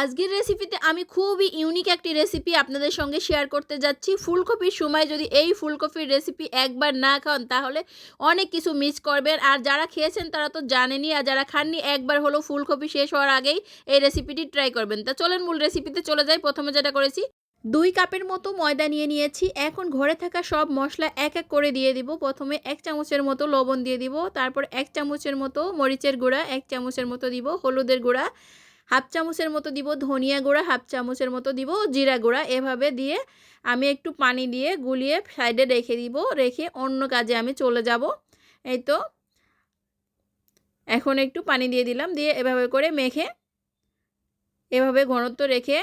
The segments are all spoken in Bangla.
আজকের রেসিপিতে আমি খুবই ইউনিক একটি রেসিপি আপনাদের সঙ্গে শেয়ার করতে যাচ্ছি। ফুলকপির সময় যদি এই ফুলকপির রেসিপি একবার না খান, তাহলে অনেক কিছু মিস করবেন। আর যারা খেয়েছেন, তারা তো জানেনই, আর যারা খাননি, একবার হলো ফুলকপি শেষ হওয়ার আগেই এই রেসিপিটি ট্রাই করবেন। তা চলেন মূল রেসিপিতে চলে যাই। প্রথমে যেটা করেছি, দুই কাপের মতো ময়দা নিয়ে নিয়েছি। এখন ঘরে থাকা সব মশলা এক এক করে দিয়ে দিব। প্রথমে এক চামচের মতো লবণ দিয়ে দিব। তারপর এক চামচের মতো মরিচের গুঁড়া, এক চামচের মতো দিব হলুদের গুঁড়া। হাফ চামচের মতো দিব ধনিয়া গুঁড়া, হাফ চামচের মতো দিব জিরা গুঁড়া। এভাবে দিয়ে আমি একটু পানি দিয়ে গুলিয়ে সাইডে রেখে দিব, রেখে অন্য কাজে আমি চলে যাব। এই তো, এখন একটু পানি দিয়ে দিলাম, দিয়ে এভাবে করে মেখে, এভাবে ঘনত্ব রেখে,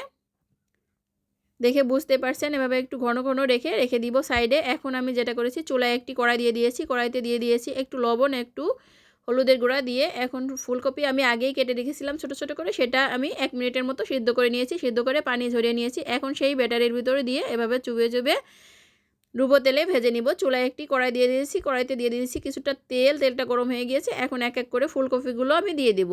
দেখে বুঝতে পারছেন, এভাবে একটু ঘন ঘন রেখে রেখে দিব সাইডে। এখন আমি যেটা করেছি, চুলায় একটি কড়াই দিয়ে দিয়েছি, কড়াইতে দিয়ে দিয়েছি একটু লবণ, একটু হলুদের গুঁড়া দিয়ে এখন ফুলকপি আমি আগেই কেটে রেখেছিলাম ছোটো ছোটো করে। সেটা আমি এক মিনিটের মতো সিদ্ধ করে নিয়েছি। সিদ্ধ করে পানি ঝরিয়ে নিয়েছি। এখন সেই ব্যাটারির ভিতরে দিয়ে এভাবে চুবিয়ে চুবিয়ে রুবো তেলে ভেজে নিব। চুলায় একটি কড়াই দিয়ে দিয়েছি। কড়াইতে দিয়ে দিয়েছি কিছুটা তেল। তেলটা গরম হয়ে গিয়েছে। এখন এক এক করে ফুলকপিগুলো আমি দিয়ে দিব।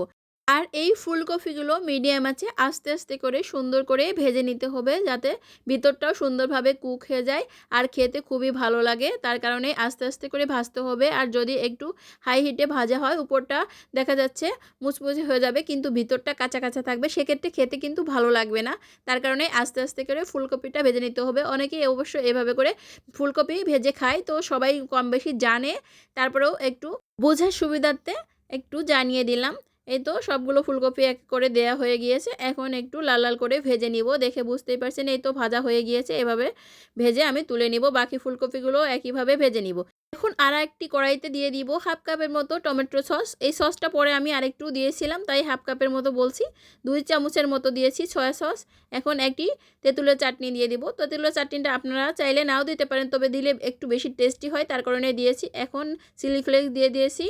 আর এই ফুলকপিগুলো মিডিয়াম আছে, আস্তে আস্তে করে সুন্দর করে ভেজে নিতে হবে যাতে ভিতরটাও সুন্দরভাবে কুক হয়ে যায় আর খেতে খুবই ভালো লাগে। তার কারণে আস্তে আস্তে করে ভাজতে হবে আর যদি একটু হাই হিটে ভাজা হয়, উপরটা দেখা যাচ্ছে মুচমুচে হয়ে যাবে কিন্তু ভিতরটা কাঁচা কাঁচা থাকবে, সেক্ষেত্রে খেতে কিন্তু ভালো লাগবে না। তার কারণে আস্তে আস্তে করে ফুলকপিটা ভেজে নিতে হবে। অনেকেই অবশ্য এভাবে করে ফুলকপি ভেজে খায়, তো সবাই কম বেশি জানে। তারপরেও একটু বোঝার সুবিধার্থে একটু জানিয়ে দিলাম। এই তো সবগুলো ফুলকপি এক করে দেয়া হয়ে গিয়েছে। এখন একটু লাল লাল করে ভেজে নিব, দেখে বুঝতেই পারছেন এই তো ভাজা হয়ে গিয়েছে। এভাবে ভেজে আমি তুলে নিব, বাকি ফুলকপিগুলো একইভাবে ভেজে নিব। এখন আর একটি কড়াইতে দিয়ে দিব হাফ কাপের মতো টমেটো সস। এই সসটা পরে আমি আরেকটু দিয়েছিলাম, তাই হাফ কাপের মতো বলছি। দুই চামচের মতো দিয়েছি সয়া সস। এখন একটি তেঁতুলের চাটনি দিয়ে দিব। তেঁতুলের চাটনিটা আপনারা চাইলে নাও দিতে পারেন, তবে দিলে একটু বেশি টেস্টি হয়, তার কারণে দিয়েছি। এখন চিলি ফ্লেক্স দিয়ে দিয়েছি।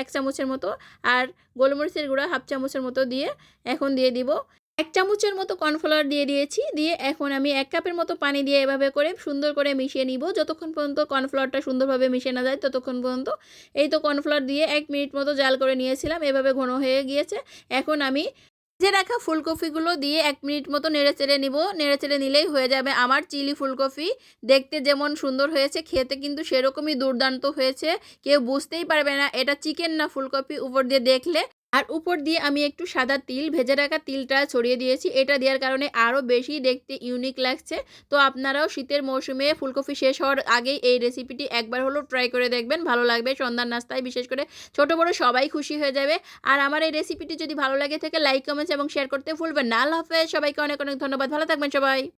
এক চামচের মতো আর গোলমরিচের গুঁড়া হাফ চামচের মতো দিয়ে এখন দিয়ে দিব। এক চামচের মতো কর্নফ্লাওয়ার দিয়ে দিয়েছি, দিয়ে এখন আমি এক কাপের মতো পানি দিয়ে এভাবে করে সুন্দর করে মিশিয়ে নিব। যতক্ষণ পর্যন্ত কর্নফ্লাওয়ারটা সুন্দরভাবে মিশে না যায়, ততক্ষণ পর্যন্ত এই তো কর্নফ্লাওয়ার দিয়ে এক মিনিট মতো জাল করে নিয়েছিলাম, এভাবে ঘন হয়ে গিয়েছে। এখন আমি ভেজে রাখা ফুলকপিগুলো দিয়ে এক মিনিট মতো নেড়ে চেড়ে নিব। নেড়ে চেড়ে নিলেই হয়ে যাবে আমার চিলি ফুলকপি। দেখতে যেমন সুন্দর হয়েছে, খেতে কিন্তু সেরকমই দুর্দান্ত হয়েছে। কেউ বুঝতেই পারবে না, এটা চিকেন না ফুলকপি উপর দিয়ে দেখলে। আর উপর দিয়ে আমি একটু সাদা তিল, ভেজে রাখা তিলটা ছড়িয়ে দিয়েছি। এটা দেওয়ার কারণে আরও বেশি দেখতে ইউনিক লাগছে। তো আপনারাও শীতের মৌসুমে ফুলকপি শেষ হওয়ার আগেই এই রেসিপিটি একবার হলেও ট্রাই করে দেখবেন। ভালো লাগবে সন্ধ্যার নাস্তায়, বিশেষ করে ছোট বড় সবাই খুশি হয়ে যাবে। আর আমার এই রেসিপিটি যদি ভালো লাগে থাকে লাইক কমেন্টস এবং শেয়ার করতে ভুলবেন না। আল্লাহ হাফেজ। সবাইকে অনেক অনেক ধন্যবাদ। ভালো থাকবেন সবাই।